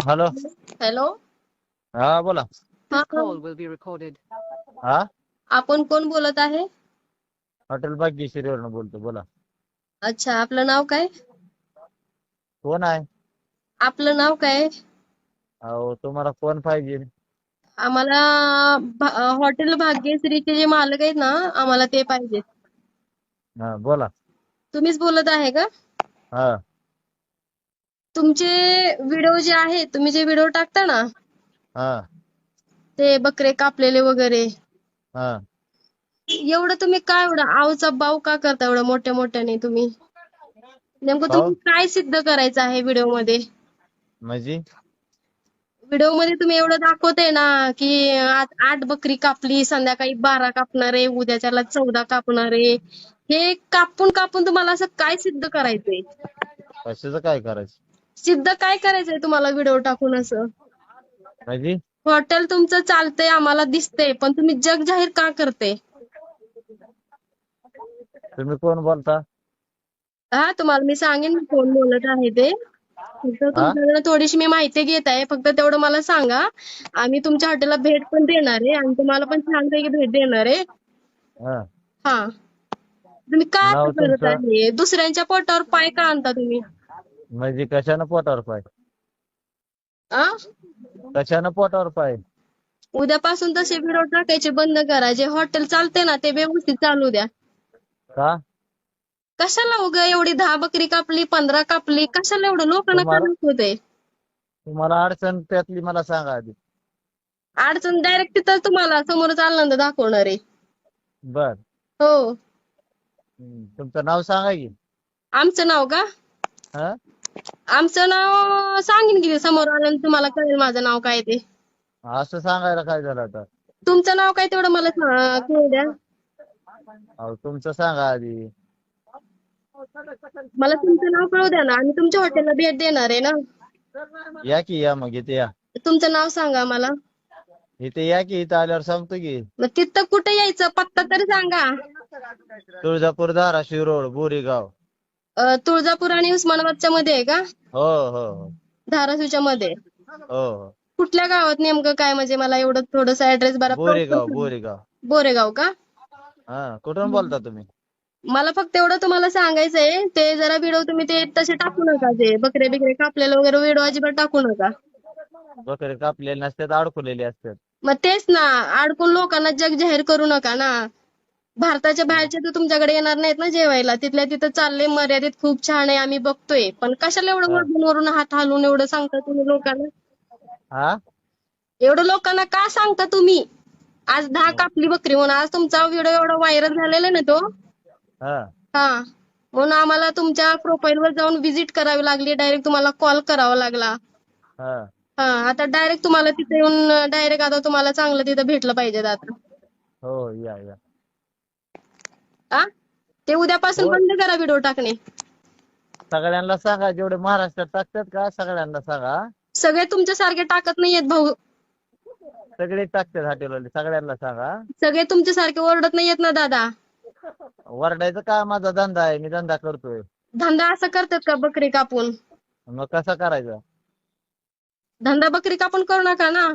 Hello. Hello. हा बोला. हा. Call will be recorded. हा? आपण कोण बोलत आहे? हॉटेल भाग्यश्रीवरनं बोलतो बोला. अच्छा आपलं नाव काय? कोण आहे? आपलं नाव काय? अहो तुम्हाला कोण पाहिजे? आम्हाला भा- अं, हॉटेल भाग्यश्रीचे जे मालक आहेत ना आम्हाला ते पाहिजे. हा बोला. तुम्हीच बोलत आहे का? हा. तुमचे व्हिडिओ जे आहेत तुम्ही जे व्हिडिओ टाकता ना हा. ते बकरे कापलेले वगैरे हा. एवढं तुम्ही काय एवढं आवचा बाव का करता एवढं मोठ्या मोठ्याने तुम्ही? नेमकं? तुम्ही काय सिद्ध करायचं आहे व्हिडिओमध्ये म्हणजे? व्हिडिओमध्ये तुम्ही एवढं दाखवते ना की आज आठ बकरी कापली संध्याकाळी बारा कापणार आहे उद्याच्याला चौदा कापणार आहे. हे कापून कापून तुम्हाला असं काय सिद्ध करायचंय? कशाचं काय करायचं? सिद्ध काय करायचंय तुम्हाला व्हिडिओ टाकून असं? म्हणजे हॉटेल तुमचं चालतंय आम्हाला दिसतंय पण तुम्ही जग जाहीर का करते? तुम्ही कोण बोलता? हा तुम्हाला मी सांगेन मी कोण बोलत आहे ते. फक्त तुमच्याकडे थोडीशी मी माहिती घेत आहे फक्त तेवढं मला सांगा. आम्ही तुमच्या हॉटेलला भेट पण देणार आहे आणि तुम्हाला पण छानपैकी भेट देणार आहे. हा. हा. तुम्ही का नाव असं करत तुमचं? आहे? दुसऱ्यांच्या पोटावर पाय का आणता तुम्ही? म्हणजे कशानं पोटावर पाय? आ? कशानं पोटावर पाय? उद्यापासून तसे व्हिडिओ टाकायचे बंद करा. जे हॉटेल चालते ना ते व्यवस्थित चालू द्या. का? कशाला उग एवढी दहा बकरी कापली पंधरा कापली? कशाला एवढं लोकांना तुम्हाला- दाखवते तुम्हाला अडचण त्यातली मला सांगा आधी. अडचण डायरेक्ट तिथं तुम्हाला समोरच आनंद दाखवणार आहे. बर. हो. हम्म, तुमचं नाव सांगा की. आमचं नाव का? हा? आमचं नाव सांगेन की समोर आल्यानंतर तुम्हाला कळेल माझं नाव काय ते. असं सांगायला काय झालं आता? तुमचं नाव काय तेवढं मला सा- कळू द्या. अहो तुमचं सांगा आधी. मला तुमचं नाव कळू द्या ना आम्ही तुमच्या हॉटेलला भेट देणार आहे ना. या की या मग इथे या. तुमचं नाव सांगा मला. इथे या की इथं आल्यावर सांगतो की. मग तिथं कुठे यायचं पत्ता तरी सांगा. तुळजापूर धाराशिव रोड बोरीगाव. अं, तुळजापूर आणि उस्मानाबादच्या मध्ये आहे का? हो हो हो. धाराशिवच्या मध्ये. हो हो. कुठल्या गावात नेमकं काय म्हणजे मला एवढं थोडस ऍड्रेस बरा बोरीगाव बोरीगाव. बोरेगाव का? हा कुठून बोलता तुम्ही? मला फक्त एवढं तुम्हाला सांगायचंय ते जरा व्हिडिओ तुम्ही ते तसे टाकू नका ते बकरे बिकरे कापलेले वगैरे व्हिडिओ अजिबात टाकू नका. बकरे कापलेले नसतात अडकलेले असतात. मग तेच ना अडकून लोकांना जग जाहीर करू नका ना. भारताच्या बाहेरचे तर तुमच्याकडे येणार नाहीत ना जेवायला. तिथल्या तिथं चालले मर्यादित खूप छान आहे आम्ही बघतोय. पण कशाला एवढं वरून वरून हात हलवून एवढं सांगता तुम्ही लोकांना? हा? एवढं लोकांना का सांगता तुम्ही? आज दहा कापली बकरी म्हणून आज तुमचा व्हिडिओ एवढा व्हायरल झालेला आहे ना तो? हा. हा. म्हणून आम्हाला तुमच्या प्रोफाईल वर जाऊन व्हिजिट करावी लागली डायरेक्ट तुम्हाला कॉल करावा लागला. हा. हा आता डायरेक्ट तुम्हाला तिथे येऊन डायरेक्ट आता तुम्हाला चांगलं तिथं भेटलं पाहिजे आता. हो या या. हा ते उद्यापासून. बंद करा व्हिडिओ टाकणे. सगळ्यांना सांगा जेवढे महाराष्ट्रात टाकतात का सगळ्यांना सांगा. सगळे तुमच्यासारखे टाकत नाहीयेत भाऊ. सगळे टाकतात हॉटेलवाले सगळ्यांना सांगा. सगळे तुमच्यासारखे ओरडत नाहीयेत ना दादा. वरडायचं का माझा धंदा आहे मी धंदा करतोय. धंदा असं करतात का बकरी कापून? मग कसा करायचा? धंदा बकरी कापून करू नका ना.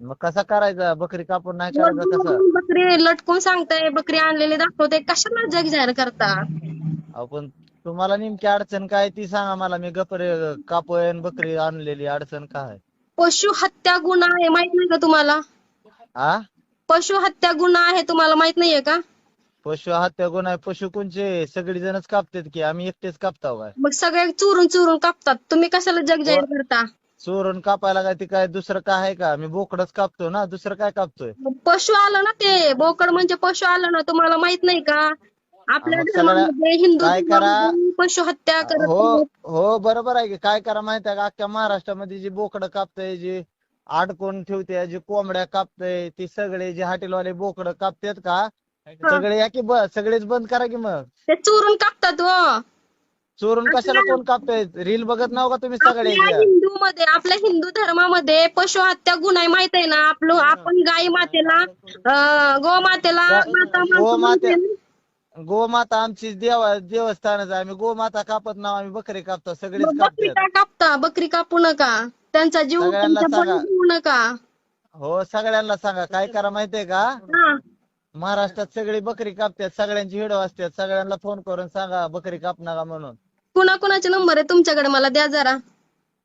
मग कसा करायचा? बकरी कापून नाही करायचा कसा? वरून बकरी लटकून सांगताय बकरी आणलेली दाखवते. कशाला जग जाहीर करता? आपण तुम्हाला नेमकी अडचण काय ती सांगा मला. मी गपरे कापोयन बकरी आणलेली अडचण काय पशु हत्या गुन्हा आहे माहीत नाही का तुम्हाला? आ? पशु हत्या गुन्हा आहे तुम्हाला माहीत नाहीये का? पशु हत्या गुन्हा आहे. पशु कोणचे? सगळी जणच कापतात की. आम्ही एकटेच कापताव काय मग सगळे चुरून चुरून कापतात. तुम्ही कशाला जग जाहीर करता? चोरून कापायला काय ती काय दुसरं काय आहे का? मी बोकडच कापतो ना दुसरं काय कापतोय? पशु आलं ना ते बोकड म्हणजे पशु आलं ना तुम्हाला माहीत नाही का? आपल्या मग धर्मामध्ये हिंदू काय करा? धर्मामध्ये पशु हत्या करत हो नाहीत. हो बरोबर आहे की. काय करा माहिती आहे का? अख्ख्या महाराष्ट्रामध्ये जी बोकडं कापतय जी अडकून ठेवते जी कोंबड्या कापतय ती सगळे जे हॉटेलवाले बोकडं कापतात का? सगळे या की ब- सगळेच बंद करा की मग? ते चोरून कापतात हो. चोरून कशाला कोण कापतय रील बघत नाव का तुम्ही सगळे आपल्या हिंदू मध्ये आपल्या हिंदू धर्मामध्ये पशु हत्या गुन्हा आहे माहीत आहे ना? आपलं आपण गाई मातेला गोमातेला गा- माता माता गोमाते- आमची देव देवस्थानच आहे. आम्ही गोमाता कापत नाव आम्ही बकरी कापतो. सगळेच मग बकरी कापतात. का कापता? बकरी कापू नका. त्यांचा जीव सगळ्यांना सांगा. बळी देऊ नका. हो सगळ्यांना सांगा. काय करा माहितीये का? हा. महाराष्ट्रात सगळी बकरी कापतात. सगळ्यांची व्हिडिओ असतात. सगळ्यांना फोन करून सांगा बकरी काप नका म्हणून. कुणा कुणाचे नंबर आहे तुमच्याकडे? मला द्या जरा.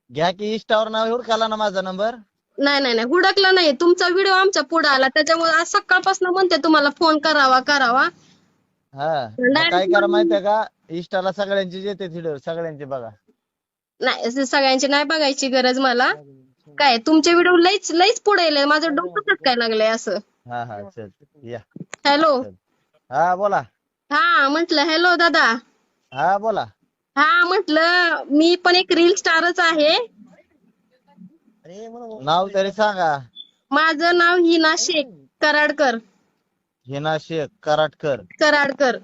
घ्या की इंस्टावर नाव हुडकाला ना माझा नंबर नाही नाही नाही. हुडकला नाही. तुमचा व्हिडिओ आमच्या पुढे आला. त्याच्यामुळे आज सकाळपासून म्हणते तुम्हाला फोन करावा करावा. हा. मग काय करा माहितीये का? इंस्टाला सगळ्यांची येते व्हिडिओ सगळ्यांचे बघा. नाही असं सगळ्यांची नाही बघायची गरज मला. काय तुमचे व्हिडिओ लईच लईच पुढे येले माझं डोकं काय लागलंय असं. हा हा. चल. या. हॅलो हा बोला. हा म्हटलं हॅलो दादा. हा बोला. हा म्हटलं मी पण एक रील स्टारच आहे. नाव तरी सांगा. माझं नाव हिना शेख कराडकर. हिना शेख कराटकर कराडकर.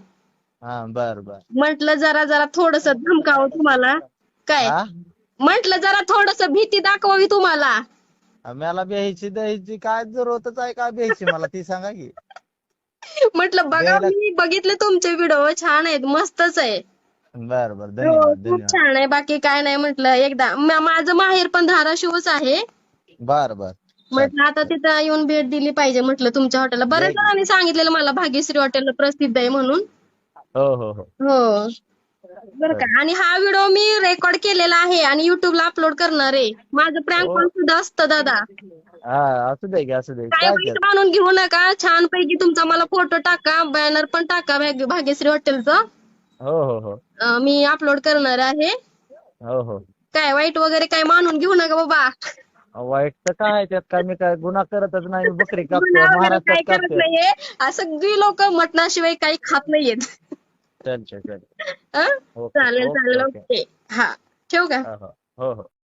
हा बर बर. म्हटलं जरा जरा थोडस धमकावं तुम्हाला. काय? हा? म्हटलं जरा थोडस भीती दाखवावी तुम्हाला. मला ब्यायची द्यायची काय जरूरतच आहे का ब्यायची मला ती सांगा की. म्हटलं बघा द्यायला- मी बघितले तुमचे व्हिडिओ छान आहेत मस्तच आहे. बर बर. हो, धन्यवाद खूप धन्यवाद. छान आहे बाकी काय नाही म्हटलं. एकदा मा- माझं माहेर पण धाराशिवच आहे. बर बर. म्हटलं आता तिथं येऊन भेट दिली पाहिजे म्हटलं तुमच्या हॉटेलला. बऱ्याच. जणांनी सांगितलेलं मला भाग्यश्री हॉटेल प्रसिद्ध आहे म्हणून. हो हो हो. हो. बरं का? आणि हा व्हिडिओ मी रेकॉर्ड केलेला आहे आणि युट्यूबला अपलोड करणार आहे. माझं प्रँक हो. कॉल सुद्धा असतं दादा. हा असू दे की असू दे. काय मानून घेऊ नका. छान पैकी तुमचा मला फोटो टाका बॅनर पण टाका भाग्य- भाग्यश्री हॉटेलचं. हो हो हो. अं, मी अपलोड करणार आहे. हो हो. काय वाईट वगैरे काय मानून घेऊ नका बाबा. वाईट तर काय त्यात? काय मी काय गुन्हा करतच नाही मी बकरी कापतो वगैरे महाराष्ट्रात काय करत कापतो नाहीये. सगळी लोक मटणाशिवाय काही खात नाहीयेत. चल चल चल हं? ओके, चालेल ओके, चालेल ओके. ओके. हा ठेवू का? हो हो. हो हो.